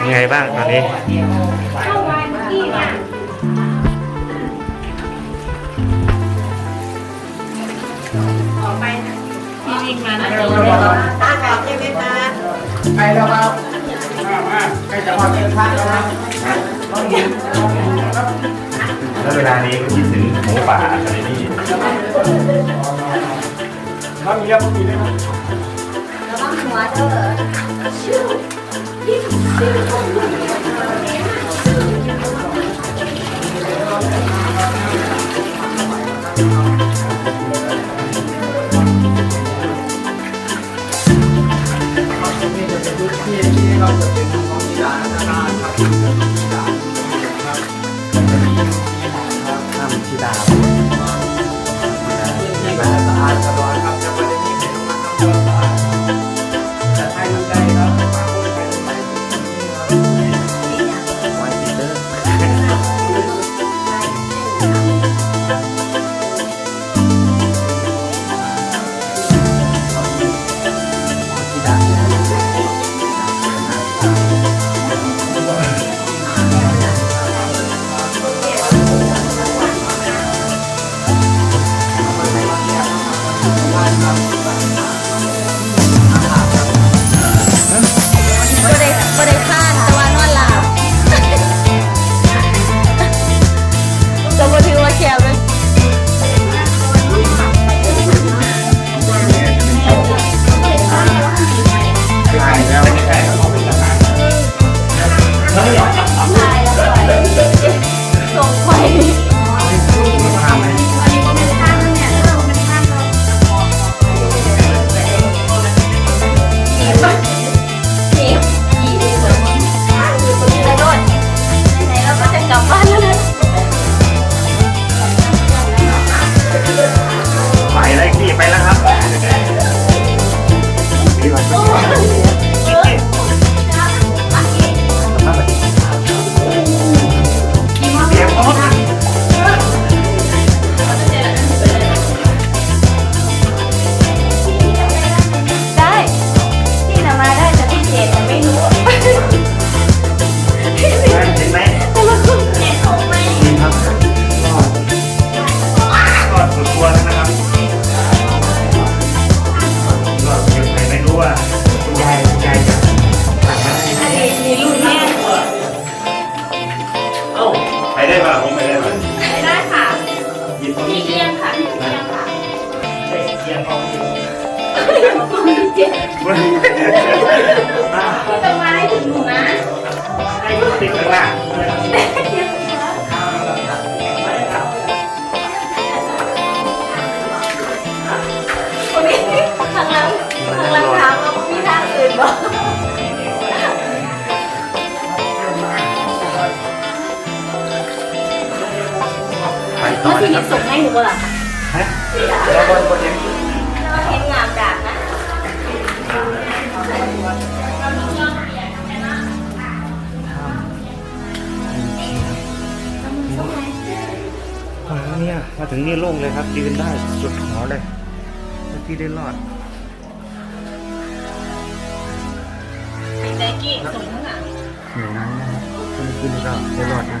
ยังไงบ้างตอนนี้ใครแล้วครับาไปจะพอเดินทางแล้วนะแล้วเวลานี้ก็คิดถึงหมูป่าอะไรนี่ครับมีแล้วมีได้ไหม 我呢？就一四五六七八九。 ได้ป่ะผมไม่ได้ป่ะได้ค่ะหยิบตรงพี่นี้เอียงค่ะพี่เอียงค่ะเอียงเอาเอง เให้นูบ่ล่ะฮะแล้วนบนเห็นเราเห็นงามดากนะเนี่ยมาถึงนี่โล่งเลยครับยืนได้สุดหอเลยเมื่กี้ได้รอดไดกี้สูงอะหนูนั้นนะคือกี้ได้รอได้รอดนะ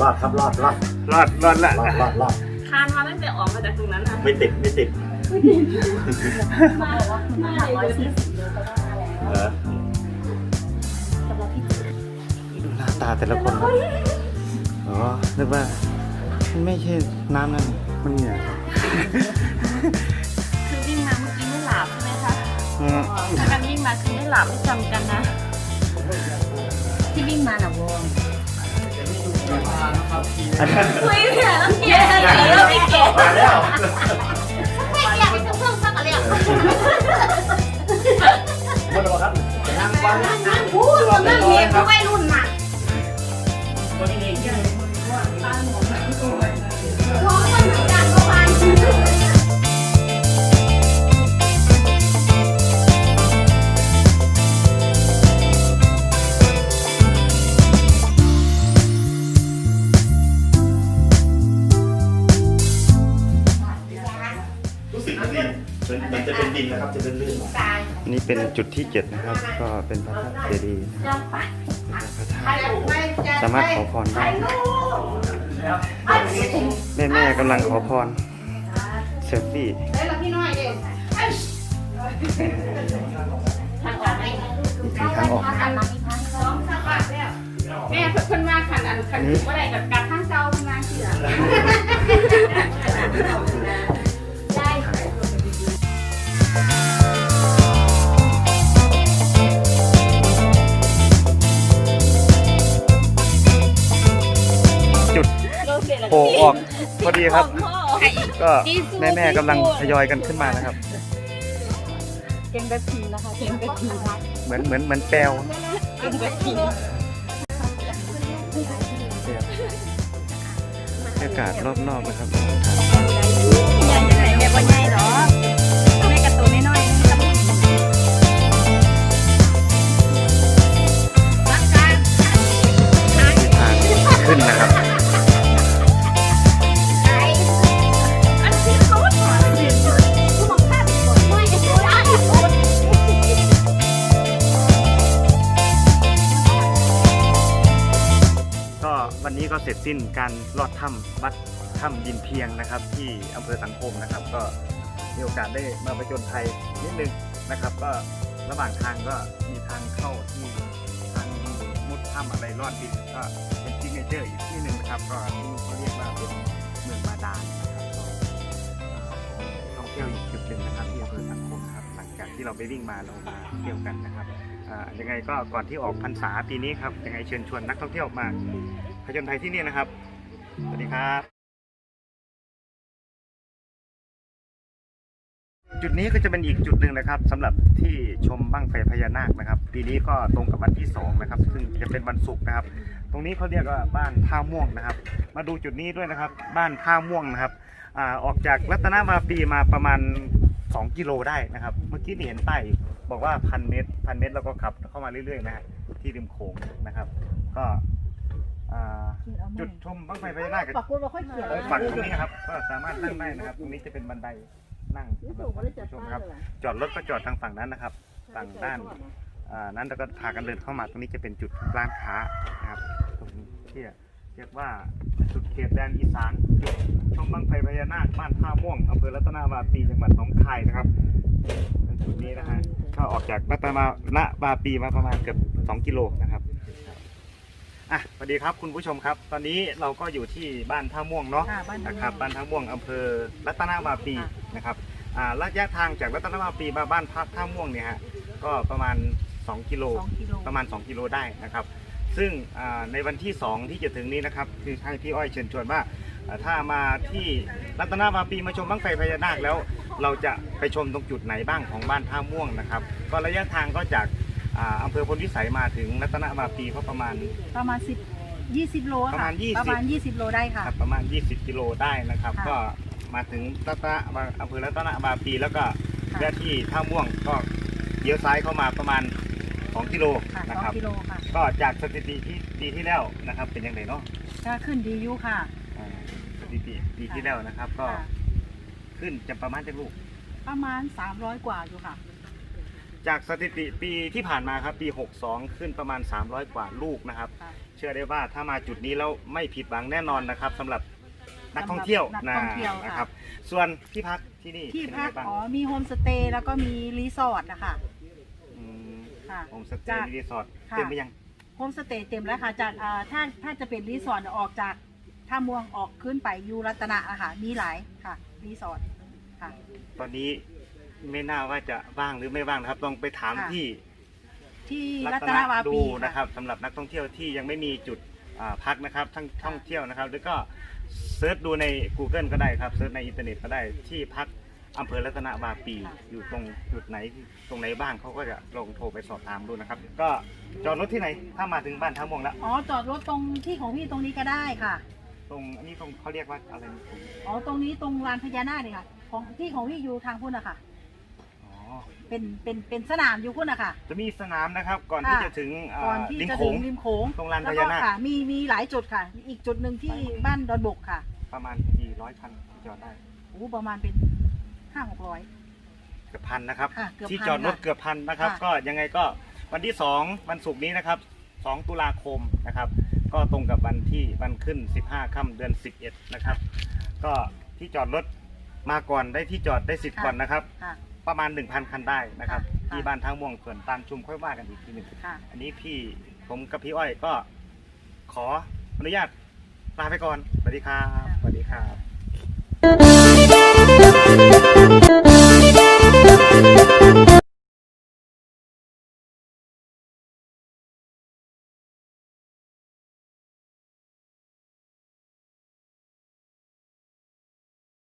รอดครับรอดรอดรอดรอดละรอดรอดรอดคานมาตั้งแต่ออกมาจากตรงนั้นนะไม่ติดไม่ติดมาบอกว่ามาร้อยสี่สิบโลก็ได้แล้วเออสำหรับพี่ดูหน้าตาแต่ละคนครับอ๋อนึกว่ามันไม่ใช่น้ำนั่นมันเหงื่อคือวิ่งมาเมื่อกี้ไม่หลับใช่ไหมคะอืมถ้าการวิ่งมาคือไม่หลับไม่จำกันนะ ที่วิ่งมาหนักวงอันนี้ คุยเนี่ยแล้วเกียร์แล้วไม่เก็บมาแล้วไม่อยากเป็นเพิ่มสักอะไรอะหมดแล้วครับนั่งฟังนั่งพูดนั่งเรียนไม่รุ่ เป็นจุดที่เจ็ดนะครับ ก็เป็นพระธาตุเจดีย์จะไปพระธาตุสามารถขอพรได้แม่แม่กำลังขอพรเซลฟี่ทางออกไหมนี่คือทางออกทางมาที่ทางสองสามบาทแล้วแม่เพิ่นมาขันอันขันว่าอะไรกับกับข้างเจ้าทำงานเสือ โผล่ออกพอดีครับ ก็แม่แม่ๆกำลังทยอยกันขึ้นมานะครับ เก่งแบบผีนะคะเก่งแบบผีนะเหมือนเหมือนเหมือนแปลวเก่งแบบผีบรรยากาศรอบนอกนะครับ สิ้นการลอดถ้ำวัดถ้ำยินเพียงนะครับ ที่อำเภอสังคมนะครับ ก็มีโอกาสได้มาประจนภัยนิดนึงนะครับ ก็ระหว่างทางก็มีทางเข้าที่ทางมุดถ้ำอะไรลอดดินก็เป็นซิกเนเจอร์อีกที่หนึ่งนะครับ ก็ที่เขาเรียกว่าเป็นเมืองบาดาลนะครับก็ท่องเที่ยวอีกจุดหนึ่งนะครับที่อำเภอสังคมครับ หลังจากที่เราไปวิ่งมาเรามาเที่ยวกันนะครับอ่ายังไงก็ก่อนที่ออกพรรษาปีนี้ครับยังไงเชิญชวนนักท่องเที่ยวมา ผจญภัยที่นี่นะครับ สวัสดีครับ จุดนี้ก็จะเป็นอีกจุดหนึ่งนะครับสำหรับที่ชมบั้งไฟพญานาคนะครับปีนี้ก็ตรงกับวันที่สองนะครับ ซึ่งจะเป็นวันศุกร์นะครับ ตรงนี้เขาเรียกว่าบ้านท่าม่วงนะครับ มาดูจุดนี้ด้วยนะครับ บ้านท่าม่วงนะครับอออกจากรัตนมาปีมาประมาณ2กิโลได้นะครับ เมื่อกี้เห็นป้ายบอกว่าพันเมตรพันเมตรแล้วก็ขับเข้ามาเรื่อยๆนะฮะที่ริมโขงนะครับ ก็ อ่าจุดชมบั้งไฟพญานาคกับปักพูดว่าค่อยเขียนเออฝั่งตรงนี้นะครับ ก็สามารถนั่งได้นะครับ ตรงนี้จะเป็นบันไดนั่งสำหรับท่านผู้ชมครับ จอดรถก็จอดทางฝั่งนั้นนะครับฝั่งด้านอ่านั้นแล้วก็พากันเดินเข้ามาตรงนี้จะเป็นจุดร้านค้านะครับ ตรงนี้ที่เรียกว่าสุดเขตแดนอีสานจุดชมบังไฟพญานาคบ้านท่าม่วงอำเภอรัตนาวาปีจังหวัดหนองคายนะครับเป็นจุดนี้นะฮะก็ออกจากรัตนาวาปีมาประมาณเกือบ2กิโลนะครับ อะสวัสดีครับคุณผู้ชมครับ ตอนนี้เราก็อยู่ที่บ้านท่าม่วงเนาะค่ะบ้านท่าม่วง นะครับบ้านท่าม่วงอำเภอรัตนาวาปีนะครับอ่าระยะทางจากรัตนาวาปีมาบ้านพักท่าม่วงเนี่ยฮะก็ประมาณ 2 กิโล สองกิโลประมาณ 2 กิโลได้นะครับ ซึ่งอ่าในวันที่ 2 ที่จะถึงนี้นะครับ คือให้พี่อ้อยเชิญชวนว่าอ่าถ้ามาที่รัตนาวาปีมาชมบั้งไฟพญานาคแล้ว เราจะไปชมตรงจุดไหนบ้างของบ้านท่าม่วงนะครับ ก็ระยะทางก็จาก อ่าอำเภอพลวิสัยมาถึงรัตนาวาปีก็ประมาณ ประมาณสิบยี่สิบโลประมาณ20 ประมาณยี่สิบโลได้ค่ะ ครับประมาณ 20 กิโลได้นะครับ ค่ะก็มาถึงรัตนะมาอำเภอรัตนบาปีแล้วก็ค่ะ แวะที่ท่าม่วงก็เลี้ยวซ้ายเข้ามาประมาณ 2 กิโลค่ะสนะองครับ กิโลค่ะ ก็จากสถิติที่ปีที่แล้วนะครับเป็นยังไงเนาะก็ขึ้นดีอยู่ค่ะอ่าสถิติปีที่แล้วนะครับ ก็ค่ะขึ้นจะประมาณจะลูกประมาณสามร้อยกว่าอยู่ค่ะ จากสถิติปีที่ผ่านมาครับปี 62 ขึ้นประมาณ 300 กว่าลูกนะครับ ค่ะ เชื่อได้ว่าถ้ามาจุดนี้แล้วไม่ผิดหวังแน่นอนนะครับสำหรับนักท่องเที่ยวสำหรับนักท่องเที่ยวค่ะ นะครับ ส่วนที่พักที่นี่ที่เป็นพัยักงไงบ้างอ๋อมีโฮมสเตย์แล้วก็มีรีสอร์ทนะคะ มค่ะโฮมสเตจาย์กรีสอร์ทค่ะ เต็มไปยังโฮมสเตย์เต็มแล้วค่ะจากอ่าถ้าถ้าจะเป็นรีสอร์ทออกจากท่าม่วงออกขึ้นไปยูรัตนะนะคะมีหลายค่ะรีสอร์ทค่ะ ตอนนี้ ไม่น่าว่าจะว่างหรือไม่ว่างนะครับ ต้องไปถามค่ะ ที่ที่รัรัตตนนวาดูปีนะครับสำหรับนักท่องเที่ยวที่ยังไม่มีจุดอ่าพักนะครับทั้งท่องเที่ยวนะครับ แล้วก็เซิร์ชดูใน Google ก็ได้ครับเซิร์ชในอินเทอร์เน็ตก็ได้ที่พักอำเภอรัตนวาปี อยู่ตรงจุดไหนตรงไหนบ้างเขาก็จะลองโทรไปสอบถามดูนะครับ ก็จอดรถที่ไหนถ้ามาถึงบ้านท่าม่วงแล้ว อ๋อจอดรถตรงที่ของพี่ตรงนี้ก็ได้ค่ะ ตรงอันนี้ตรงเขาเรียกว่าอะไรนะผมอ๋อตรงนี้ตรงลานพญานาคเลยค่ะ ของที่ของพี่อยู่ทางพุ่นอะค่ะอ๋อ เป็นเป็นเป็นสนามอยู่พุ่นอะค่ะจะมีสนามนะครับ ก่อนค่ะที่จะถึงอ่าก่อนที่ริมจะโขถึงงริมโขงตรงลานแล้วพก็ญานาคค่ะมีมีหลายจุดค่ะ อีกจุดหนึ่งที่บ้านดอนบกค่ะ ประมาณกี่ร้อยคันที่จอดได้โอ้ประมาณเป็นห้าหกร้อยเกือบพันนะครับค่ะเกือบที่พันจอดรถค่ะเกือบพันนะครับค่ะก็ยังไงก็วันที่2วันศุกร์นี้นะครับ2ตุลาคมนะครับ ก็ตรงกับวันที่วันขึ้น15ค่ำเดือน11นะครับ ก็ที่จอดรถมาก่อนได้ที่จอดได้สิทธิ์ก่อนนะครับค่ะ ประมาณ 1,000 คันได้นะครับค่ะที่บ้านทางม่วงส่วนตามชุมค่อยว่ากันอีกทีหนึ่งค่ะ อันนี้พี่ผมกับพี่อ้อยก็ขออนุญาตลาไปก่อนสวัสดีครับสวัสดีครับ